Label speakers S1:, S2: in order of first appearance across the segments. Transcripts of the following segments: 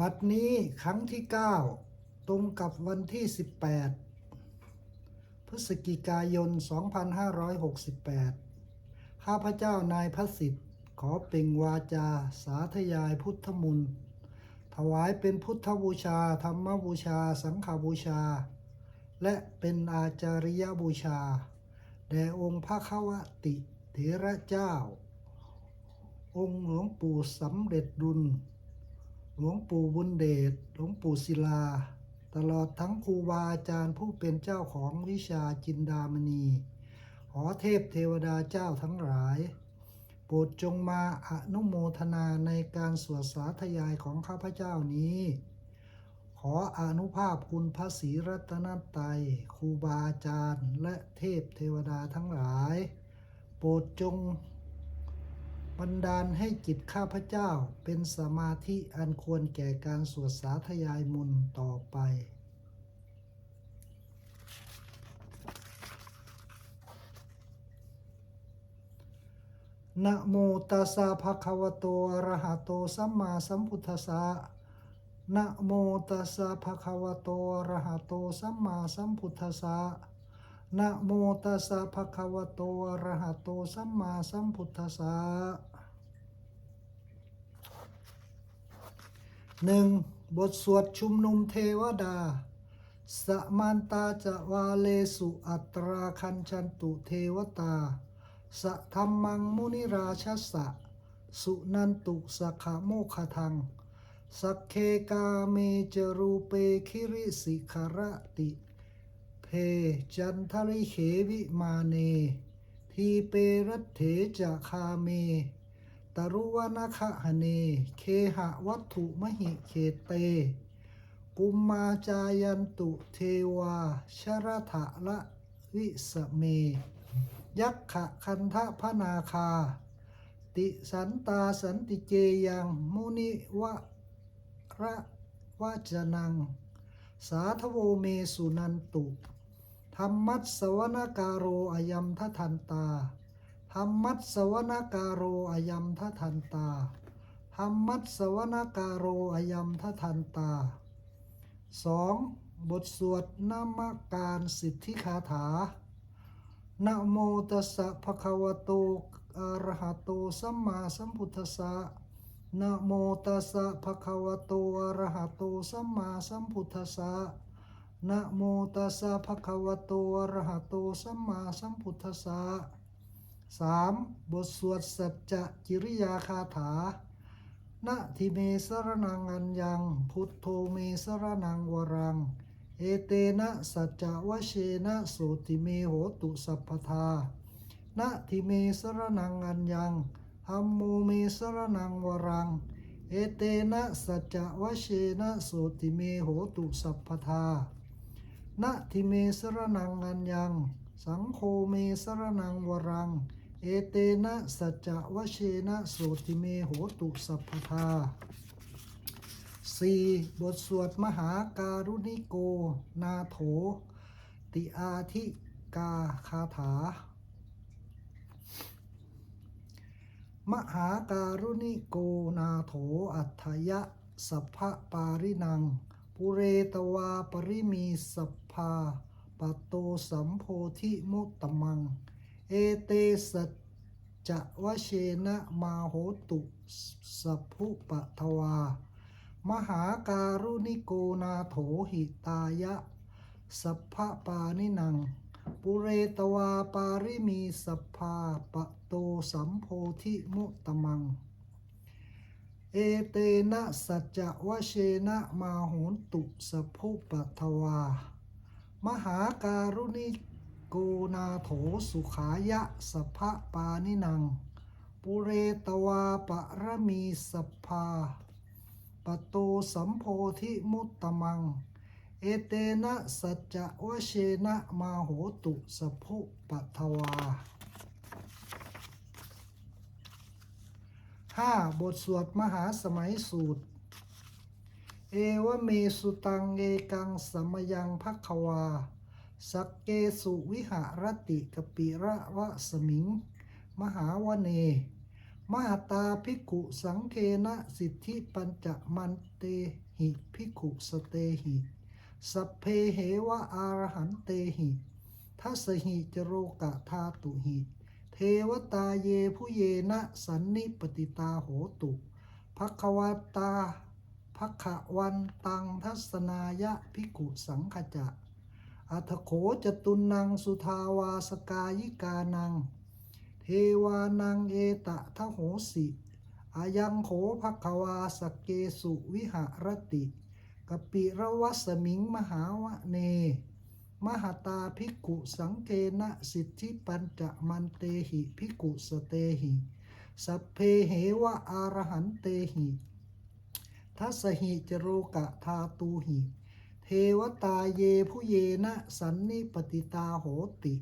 S1: บัดนี้ครั้งที่ 9 ตรงกับวันที่ 18 พฤศจิกายน 2568 ข้าพเจ้านายพระสิทธิ์ ขอเปล่งวาจา สาธยายพุทธมนต์ถวายเป็นพุทธบูชา ธรรมบูชา สังฆบูชา และเป็นอาจาริยบูชา แด่องค์พระขวติเถระเจ้า องค์หลวงปู่สำเร็จดุล หลวงปู่บุญเดช หลวงปู่ศิลา ตลอดทั้งครูบาอาจารย์ผู้เป็นเจ้าของวิชาจินดามณีหอเทพเทวดาเจ้าทั้งหลาย โปรดจงมาอนุโมทนาในการสวดสาธยายของข้าพเจ้านี้ ขออนุภาพคุณพระศรีรัตนตรัยครูบาอาจารย์ และเทพเทวดาทั้งหลาย โปรดจง บันดาลให้จิตข้าพเจ้าเป็นสมาธิอันควรแก่การสวดสาธยายมนต์ต่อไป นะโมตัสสะภะคะวะโตอะระหะโตสัมมาสัมพุทธัสสะนะโมตัสสะภะคะวะโตอะระหะโตสัมมาสัมพุทธัสสะ นะโมตัสสะภะคะวะโตอะระหะโตสัมมาสัมพุทธัสสะหนึ่งบทสวดชุมนุมเทวดา สมันตาจะวาเลสุอัตราคันชันตุเทวตาสะธรรมังมุนิราชสะ สุนันตุสะขะโมคทัง สักเคกาเมจรูเปคิริสิขระติ จันทริเขวิมาเน ทีเปรัตเถจะคาเม ตรุวนาคะหเน เคหะวัตถุมหิเขเต กุมมาจายันตุเทวา ชรถะละวิสเม ยักขะคันทะพนาคา ติสันตาสันติเจยังมุนิวะระวะจนัง สาธโวเมสุนันตุ ธรรมัสวนการโรอยัมทะทันตาธรรมัสวนการโรอยัมทะทันตาธรรมัสวนการโรอยัมทะทันตาสองบทสวดนามการสิทธิคาถานะโมตัสสะภะคะวะโตอะระหะโตสัมมาสัมพุทธัสสะนะโมตัสสะภะคะวะโตอะระหะโตสัมมาสัมพุทธัสสะ นะโมตัสสะภะคะวะโตอะระหะโตสัมมาสัมพุทธัสสะสามบทสวดสัจจะกิริยาคาถานะทิเมสรนังอัญญัง พุทโธเมสรนังวรัง เอเตนะสัจจวเชนะโสติเมโหตุสัพพทานะทิเมสรนังอัญญังธัมโมเมสรนังวรัง เอเตนะสัจจวเชนะโสติเมโหตุสัพพทา นะทิเมสรนังอัญญัง สังโฆเมสรนังวรัง เอเตนะสัจจวเชนะโสติเมโหตุสัพพทาสี่บทสวดมหาการุณิโก นาโถ ติอาทิกาคาถา มหาการุณิโกนาโถอัฏฐยะ สัพพปารินัง ปุเรตวาปริมีสัพ พาปโตสัมโพธิมุตตมัง เอเตสัจจะวะเชนะมาโหตุสัพพุปะทวา มหาการุณิโกนาโถหิตายะ สัพพปานินัง ปุเรตวาปาริมีสัพพาปโตสัมโพธิมุตตมัง เอเตนะสัจจะวะเชนะมาโหนตุสัพพุปะทวา มหาการุณิโกนาโถสุขายะสัพพะปานินัง ปุเรตวาปะรมีสัพพาปโตสัมโพธิมุตตมัง เอเตนะสัจจะวะเชนะมาโหตุสัพพุปัทวาห้าบทสวดมหาสมัยสูตร เอวเมสุตังเอกังสมยังพักวา สักเกสุวิหารติกปิระวะสมิง มหาวเน มหาตาภิกขุสังเคนะสิทธิปัญจมันเตหิภิกขุสเตหิ สัพเพเหวะอารหันเตหิทัสหิจโรกะธาตุหิ เทวตาเยผู้เยนะสันนิปติตาโหตุภควตา ภควันตังทัศนายะภิกุสังขจะอัทโขจตุนังสุทาวาสกายิกานัง เทวานังเอตะทะโหสิอายังโขภควาสเกสุวิหรติกปิระวัสมิงมหาวะเน มหตาภิกขุสังเกนะสิทธิปัญจมันเตหิภิกขุสเตหิ สัพเพเหวะอารหันเตหิ ทัสหิจโรกะธาตูหิ เทวตาเยผู้เยนะสันนิปติตาโหติ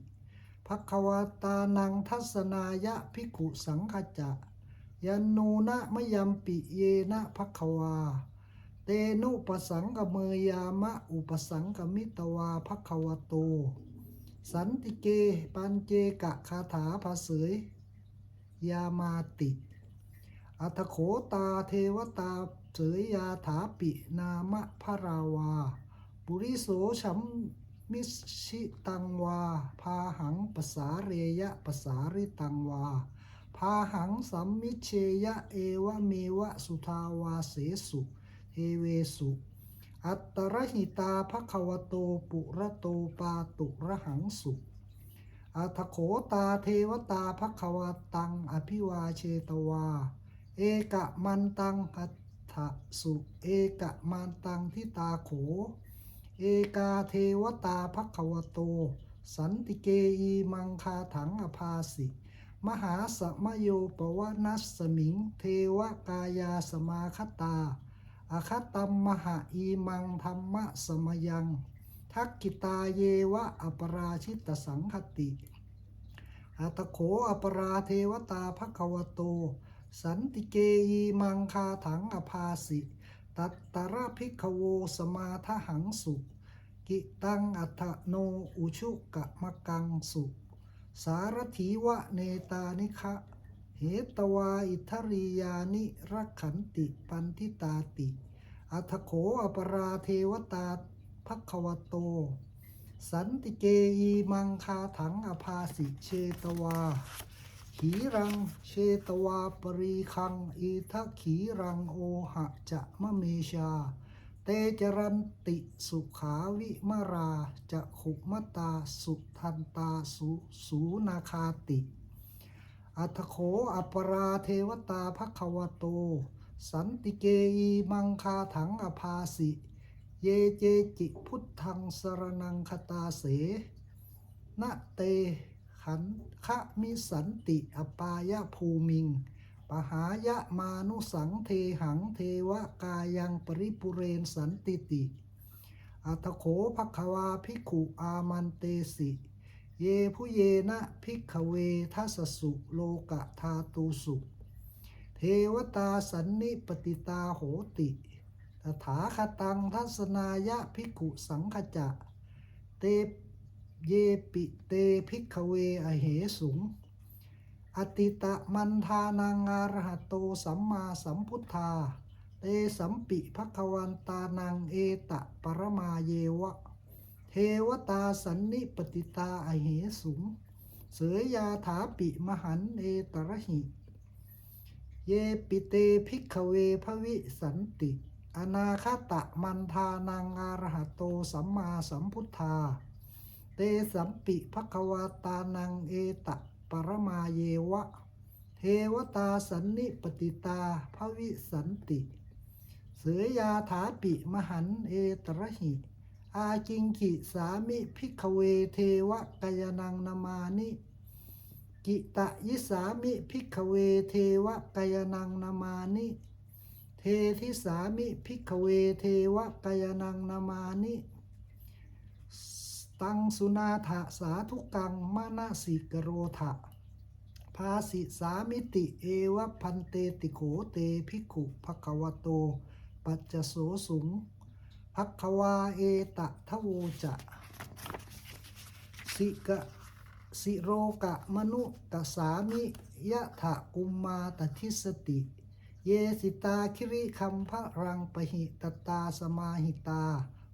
S1: ภควตานังทัศนายะภิกุสังขจะยันนูนะมะยัมปิเยนะภควา เตนุปสังกเมยามะอุปสังกมิตวาภควโต สันติเกปัญเจกะคาถาภาเสยยามาติ อัตโขตาเทวตา เสยยาถาปินามะพราวา ปุริโสชัมมิชิตังวา พาหังปสาเรยะปสาริตังวา พาหังสัมมิเชยะเอวะเมวะสุทาวาเสสุเทเวสุ อัตตรหิตาภควโตปุระโตปาตุระหังสุอัทโขตาเทวตาภควตัง อภิวาเชตวา เอกะมันตังอัต ถสุเอกะมันตังทิตาโข เอกาเทวตาภควโต สันติเกอีมังคาถังอภาสิ มหาสมโยปวนัสสมิง เทวกายาสมาคตาอาคตัมมหาอีมังธรรมะสมยัง ทักกิตาเยวะอปราชิตสังคติอัตโขอปราเทวตาภควโต สันติเกยีมังคาถังอภาสิ ตัตตระภิกขโวสมาทหังสุ กิตังอัตโนอุชุกะมะกังสุ สารถีวะเนตานิคะเหตวาอิทริยานิรักขันติปันทิตาติ อัทโขอปราเทวตาภควโต สันติเกยีมังคาถังอภาสิเชตวา ขีรัง เชตวาปรีคังอีทักขีรังโอหะจะมะเมชา เตจรันติสุขาวิมาราจะขุมตาสุทันตาสุสูนาคาติ อัทโขอปราเทวตาภควโต สันติเกยีมังคาถังอภาสิ เยเจจิพุทธังสรนังคตาเสนะเต ขันคะมิสันติอปายะภูมิง ปหายะมานุสังเทหังเทวกายังปริปุเรนสันติติ อัตโขภควาภิกขุอามันเตสิ เยผู้เยนะภิกขเวทัสสุโลกะธาตุสุ เทวตาสันนิปติตาโหติตถาคตังทัศนายะภิกขุสังขจะ เต เยปิเตภิกขเวอเหสุง อติตะมันทานังอารหะโตสัมมาสัมพุทธา เตสัมปิภควันตานังเอตะปรมาเยวะ เทวตาสันนิปติตาอเหสุง เสยยาถาปิมหันเอตระหิ เยปิเตภิกขเวภวิสันติอนาคตะมันทานังอารหะโตสัมมาสัมพุทธา เตสัมปิภควาตานังเอตะปรมาเยวะ เทวตาสันนิปติตาภวิสันติ เสยยาถาปิมหันเอตระหิ อาจิงกิสามิภิกเวเทวกายนังนามานิ กิตะยิสามิภิกเวเทวกายนังนามานิเททิสามิภิกเวเทวกายนังนามานิ ตังสุนาถะสาธุกังมานาสิกโรทะภาสิสามิติเอวพันเตติโขเตภิกขุภควโต ปัจจโสสุงภควาเอตะทโวจะสิกะสิโรกะมนุตสามิยะถะกุมมาตทิสติ เยสิตาคิริคัมพะรังปหิตตาสมาหิตา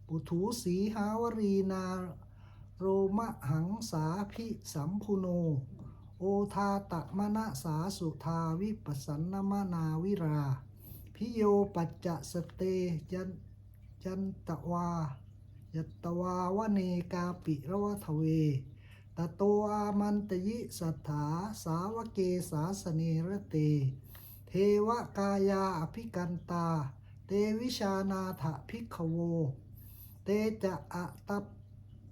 S1: ปุถูสีหาวรีนา โรมะหังสาพิสัมพุโน โอทาตะมณสาสุทาวิปัสสนมนาวิรา พิโยปัจจะสเตยันยันตวายัตตวาวเนกาปิระวทเวตโตอามันตยิสัทธาสาวเกสาสเนรเต เทวกายาอภิกันตา เตวิชานาถภิกขโว เตจะอะตะ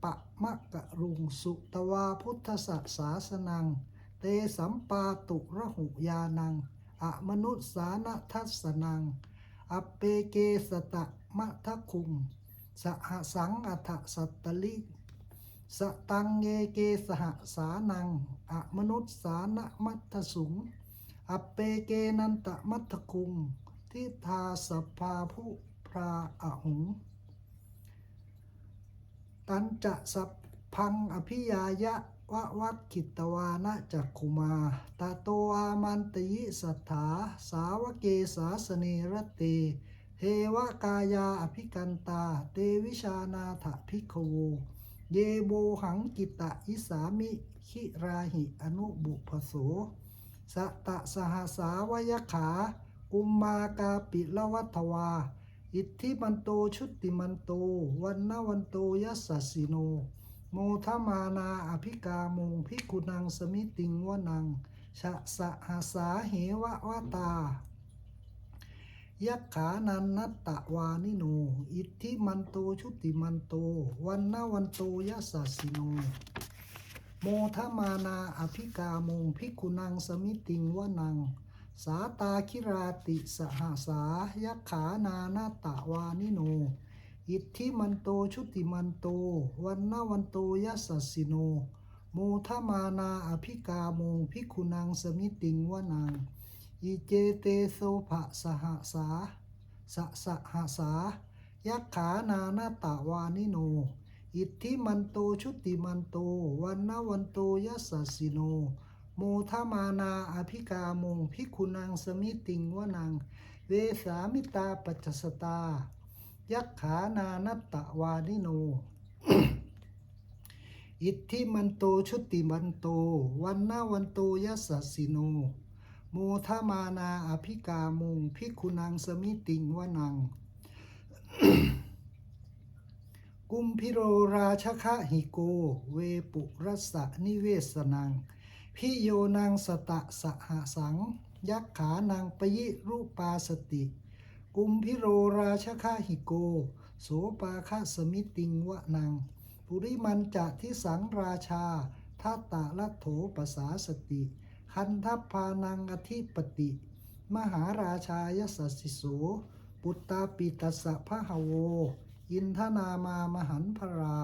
S1: ปะมะกะรุงสุตวาพุทธสสาสนัง เตสัมปาตุระหุยานัง อะมนุษสานทัสนัง อเปเกสตะมะทะคุงสหสังอัฏสัตตลิสตังเยเกสหสานัง อะมนุษสานะมัทธสุง อเปเกนันตะมัทธคุง ทิทาสภาผู้พราอหุง ตันจะสัพพังอภิยายะวะวัคคิตวานะจักขุมาตาโตอามันตยิสัทธาสาวเกสาสเนรเตเทวกายาอภิกันตา เตวิชานาถภิกขโวเยโบหังกิตะอิสามิขิราหิอนุบุพโสสตตะสหสาวยขากุมมากาปิละวัตวา อิทธิมันโตชุติมันโตวันนวันโตยัสสิโน โมทมานาอภิกามุงพิกุนังสมิติงวนังชะสะหาสาเหวะวะตา ยักขานันนัตตะวานิโน อิทธิมันโตชุติมันโต วันนวันโตยัสสิโน โมทมานาอภิกามุงพิกุนังสมิติงวนัง สาตาคิราติสหสายักขานานาตะวานิโน อิทธิมันโตชุติมันโต วันนวันโตยัสสิโน โมทมานาอภิกามุงพิกุนังสมิติงวนังอิเจเตโสภะสหสาสะสหาสายักขานานาตะวานิโน อิทธิมันโตชุติมันโต วันนวันโตยัสสสสิโน โมทมานาอภิกามงพิกุนังสมิติงวนัง เวสามิตาปัจจสตา ยักขานานัตตะวานิโน อิทธิมันโตชุติมันโต วันนาวันโตยัสสิโน โมทมานาอภิกามุงพิกุนังสมิติงวนัง กุมพิโรราชคะหิโก เวปุรัสสะนิเวสนัง พิโยนางสตะสหสัง ยักขานางปยิรูปาสติ กุมพิโรราชคะหิโก โสปาคะสมิติงวะนังปุริมันจะทิสังราชาทัตตะละโถปสาสติ คันทัพพานังอธิปติ มหาราชายสสสิโสปุตตาปิตสสะพะหโว อินทนามามหันพรา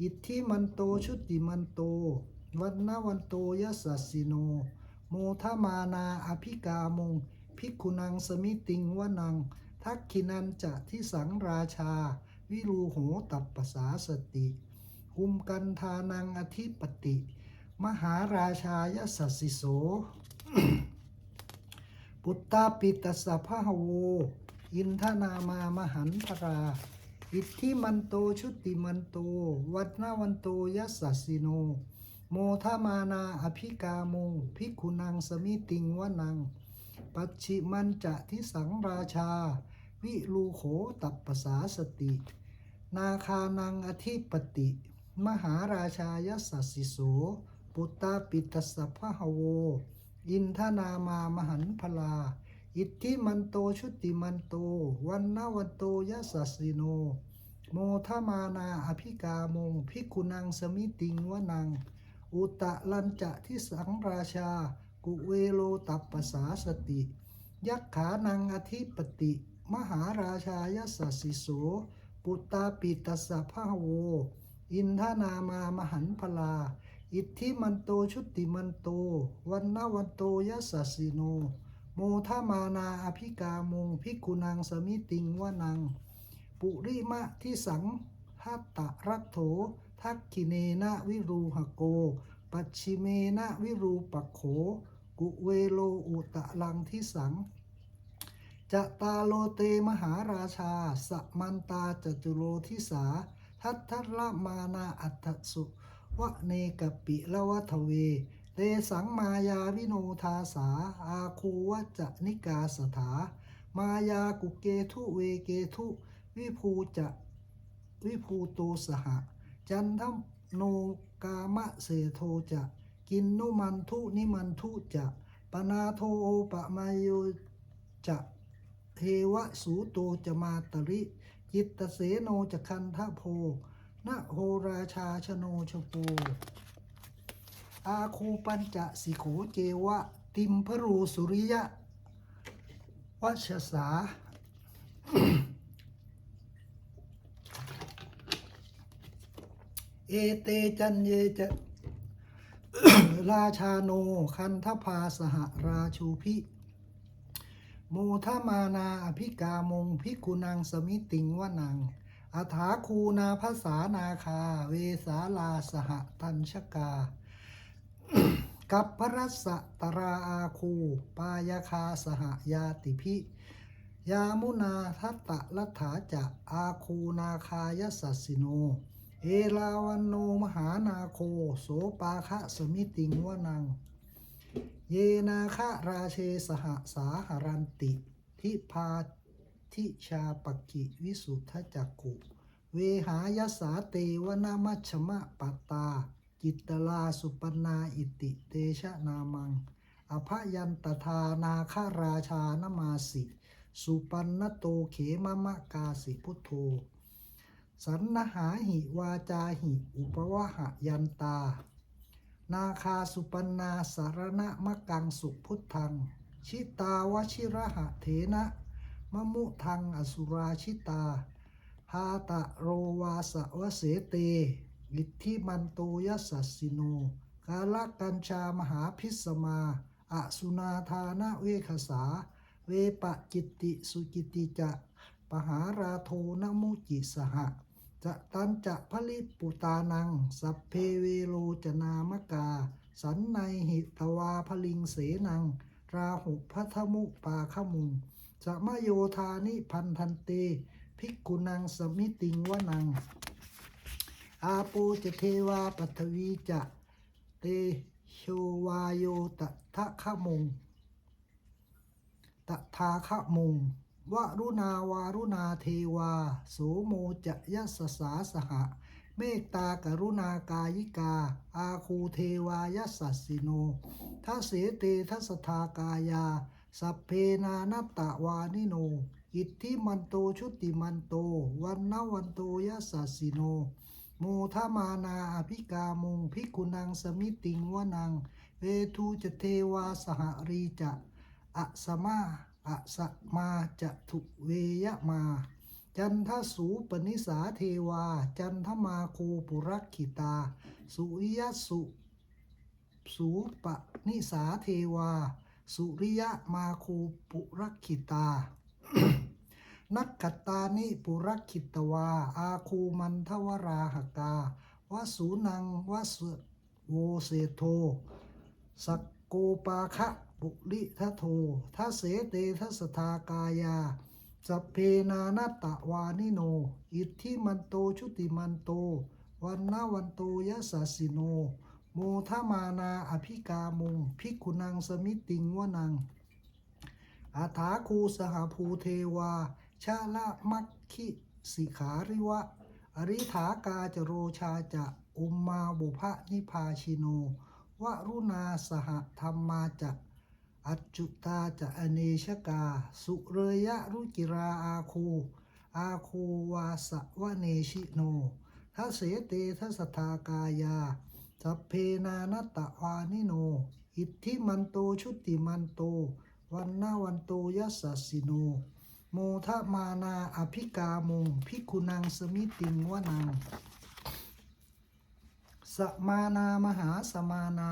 S1: อิทธิมันโตชุติมันโต วันนวันโตยัสสสสิโน โมทมานาอภิกามงภิกุนังสมิติงวนัง ทักขินันจะทิสังราชา วิรูโหตัปปสาสติกุมกันทานังอธิปติ มหาราชายสสสิโส ปุตตาปิตัสสะพะหโว อินทนามามหันพราอิทธิมันโตชุติมันโต วัดนาวันโตยัสสสสิโน โมทามานาอภิกาโมภิกขุนังสมิติงวนัง ปัจฉิมันจะทิสังราชา วิลูโขตัปปสาสติ นาคานังอธิปติ มหาราชายัสสสสิโสปุตตาปิตสสะพะหโว อินทนามามหันพลา อิทธิมันโตชุติมันโต วันนวันโตยัสสสสิโน โมทมานาอภิกามงภิกขุนังสมิติงวนัง อุตะลันจะทิสังราชา กุเวโลตัปปสาสติ ยักขานังอธิปติ มหาราชายัสสสสิโส ปุตตาปิตัสสะพะโว อินทนามามหันพลา อิทธิมันโตชุติมันโต วันนวันโตยัสสสสิโน โมทมานาอภิกามงภิกุนังสมิติงวนัง ปุริมะที่สัง ทัตตะรัตโถ ทักขิเนนะวิรูหโก ปัจฉิเมนะวิรูปโข กุเวโลอุตะลังที่สังจะตาโลเตมหาราชา สมันตาจตุโรทิสา ทัตทละมานาอัตสุวะเนกปิละวัทเวเตสังมายาวิโนทาสา อาคูวะจะนิกาสถา มายากุเกทุเวเกทุ วิภูจะ วิภูตูสหะ จันทโนกามะเสโทจะ กินนุมันทุนิมันทุจะปนาโทโอปะมาโยจะเทวะสูโตจะมาตริจิตตเสโนจะคันทะโพนะโหราชาชโนชโปอาคูปัญจะสิโขเจวะ ติมพรูสุริยะวัชสา เอเตจันเยจะ ราชาโน คันทภาสหราชูพิ โมทมานาอภิกามงพิกุนังสมิติงวนังอัฐาคูนาภาษานาคา เวสาลาสหตัญชกา กับพระสะตราอาคู ปายาคาสหยาติพิ ยามุนาทัตตะลัฐาจะอาคูนาคายสัสสิโน เอลาวันโนมหานาโค โสปาคะสมิติงวนัง เยนาคะราเชสหสาหรันติ ทิพาทิชาปกิวิสุทธจักขุเวหายสาเตวนามัชมะปัตตา จิตตลาสุปนาอิติเตชะนามัง อภยันตทานาคาราชานมาสิ สุปันนโตเขมมะกาสิพุทโธ สันนหาหิวาจาหิ อุปวะหยันตา นาคาสุปันนาสารณะมะกังสุพุทธัง ชิตาวชิระหะเถนะมะมุทังอสุราชิตาพาตะโรวาสวเสเตอิทธิมันโตยัสสิโนกาลกัญชามหาพิสมาอสุนาธานะเวคสา เวปะจิติสุจิติจะ ปหาราโทนมุจิสหะ จะตันจะพลิปุตานัง สัพเพเวโลจนามกา สันในหิตวาพลิงเสนัง ราหุพัทมุปาขมุงจะมโยธานิพันธันเตภิกขุนังสมิติงวนัง อาโปจะเทวาปัทวีจะเตโชวาโยตทะขมุงตถาคะมุง วรุณาวารุณาเทวา โสโมจะยัสสาสหะ เมตตากรุณากายิกา อาคูเทวายัสสสสิโนทัเสเตทัสทากายา สัพเพนานัตตวานิโน อิทธิมันโตชุติมันโต วันนวันโตยัสสสสิโน โมทมานาอภิกามุงพิกุนังสมิติงวนัง เวทูจะเทวาสหรีจะอะสมา อะสะมาจะถุเวยมา จันทสูปนิสาเทวา จันทมาโคปุรักขิตา สุริยสุสูปนิสาเทวา สุริยมาโคปุรักขิตา นักขัตตานิปุรักขิตวา อาคูมันทวราหกาวสูนังวสโวเสโท สักโกปาคะ ปุริทะโททัเสเตทัสทากายาสัพเพนานาตะวานิโน อิทธิมันโตชุติมันโต วันนาวันโตยัสสสสิโน โมทมานาอภิกามุงพิกุนังสมิติงวนังอาถาคูสหภูเทวา ชาละมัคคิสิขาริวะ อริถากาจโรชาจะอุมมาบุพะนิพาชิโน วรุณาสหธรรมาจะ อัจจุตาจะอเนชกา สุเรยะรุจิราอาคู อาคูวาสวเนชิโนทัเสเตทัสทากายา สัพเพนานตตวานิโน อิทธิมันโตชุติมันโต วันนาวันโตยัสสิโน โมทมานาอภิกามุงพิกุนังสมิติงวนัง สมานามหาสมานา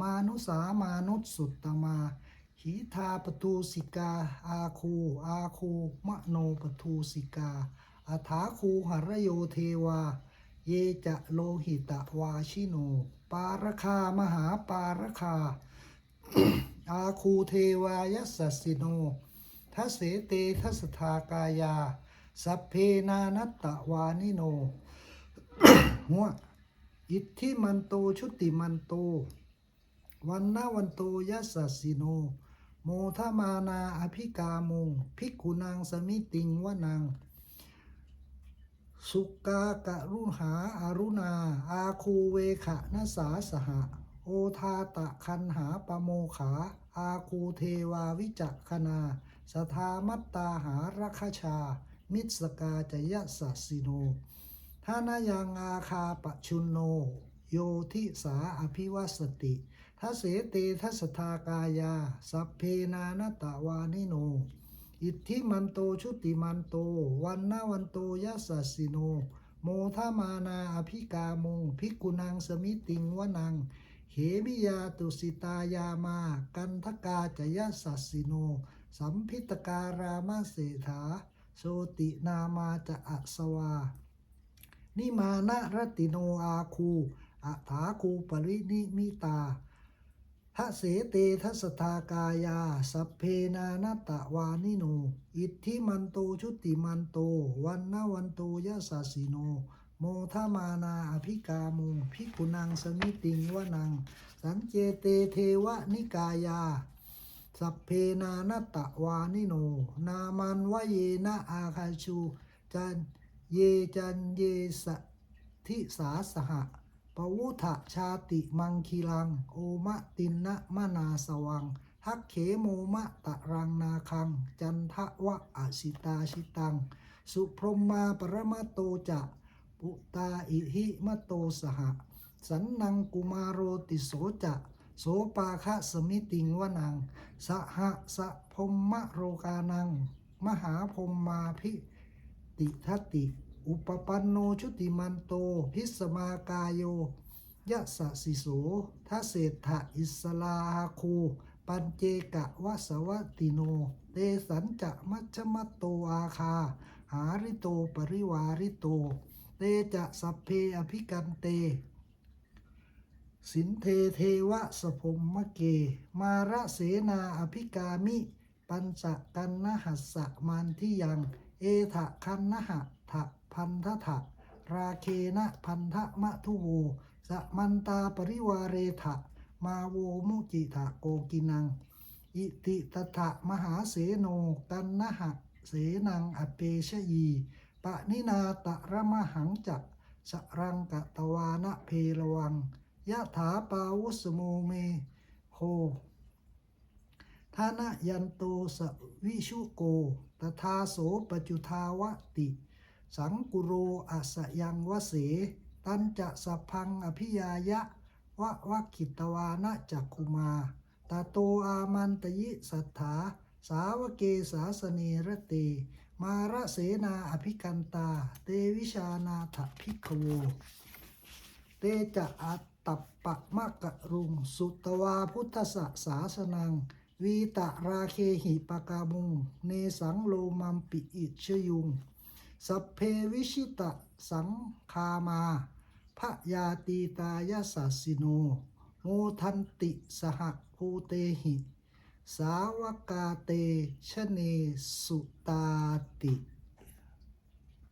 S1: มานุสามานุสุตตมา หีทาปตูสิกา อาคูอาคูมโนปตูสิกาอัฐาคูหรโยเทวา เยจะโลหิตะวาชิโน ปารคามหาปารคา อาคูเทวายัสสสสิโนทัเสเตทัสทากายา สัพเพนานัตตวานิโน หัว อิทธิมันโตชุติมันโต วันนาวันโตยัสสสสิโน โมทมานาอภิกามุงภิกขุนางสมิติงวนังสุกากะรุหาอารุณา อาคูเวขะนสาสหะ โอทาตะคันหาปโมขา อาคูเทวาวิจักคณาสทามัตตาหารคชา มิสกาจยสัสสิโนทานายังอาคาปชุนโน โยทิสาอภิวัสติ ทัสเสเตทัสทากายา สัพเพนานตะวานิโน อิทธิมันโตชุติมันโต วันนาวันโตยัสสสสิโน โมทามานาอภิกามงภิกุนังสมิติงวนังเหมิยาตุสิตายามา กันทกาจยัสสสสิโน สัมพิตการามาเสถา โสตินามาจะอัสวา นิมานะรตติโนอาคูอัถาคูปรินิมิตา ทะเสเตทัสทากายา สัพเพนานตะวานิโน อิทธิมันโตชุติมันโต วันนาวันโตยะสัสิโน โมทมานาอภิกามุงพิกุนังสมิติงวนัง สันเจเตเทวนิกายา สัพเพนานตะวานิโน นามันวะเยนะอาคาชูจันเยจันเยสทิสาสหะ ปวุทะชาติมังคีลัง โอมะตินนะมะนาสวัง ทักเขโมมะตะรังนาคัง จันทะวะอสิตาชิตัง สุพรหมาปรมะโตจะปุตาอิหิมะโตสหะสันนังกุมารโรติโสจะโสปาคะสมิติงวนัง สหะสะพรหมโรกานัง มหาพรหมาพิติทัตติ อุปปันโนชุติมันโต พิสมากายโยยะสะสิโสทัสเศรษฐอิสลาหาคู ปัญเจกะวะสวติโน เตสันจะมัชมัตโตอาคา หาริโตปริวาริโต เตจะสัพเพอภิกันเต สินเทเทวะสพมมะเก มาระเสนาอภิกามิ ปัญจกันนหัสสะมันทิยัง เอทะคันนหะทะ พันทะราเคนะพันธะมะทุโวสะมันตาปริวาเรทะมาโวมุจิทะโกกินัง อิติตถะมหาเสโนกันนหะเสนังอเปชยีปะนินาตะระมหังจักสรังกะตวานะเพรวังยะถาปาวุสโมเมโคทานะยันโตสวิชุโกตถาโสปจุทาวติ สังกุโรอัสยังวเส ตันจะสพังอภิยายะวะวักขิตวานะจักคุมาตาโตอามันตยิสัทธา สาวเกสาสเนระเตมาระเสนาอภิกันตา เตวิชานาถภิกขโว เตจะอัตตัปปะมะกะรุง สุตวาพุทธสสาสนัง วีตะราเคหิปกามุง เนสังโลมัมปิอิชยุง สเพวิชิตะสังคามาพระยาตีตายาสัสสิโน โมทันติสหภูเตหิ สาวกาเตชเนสุตาติ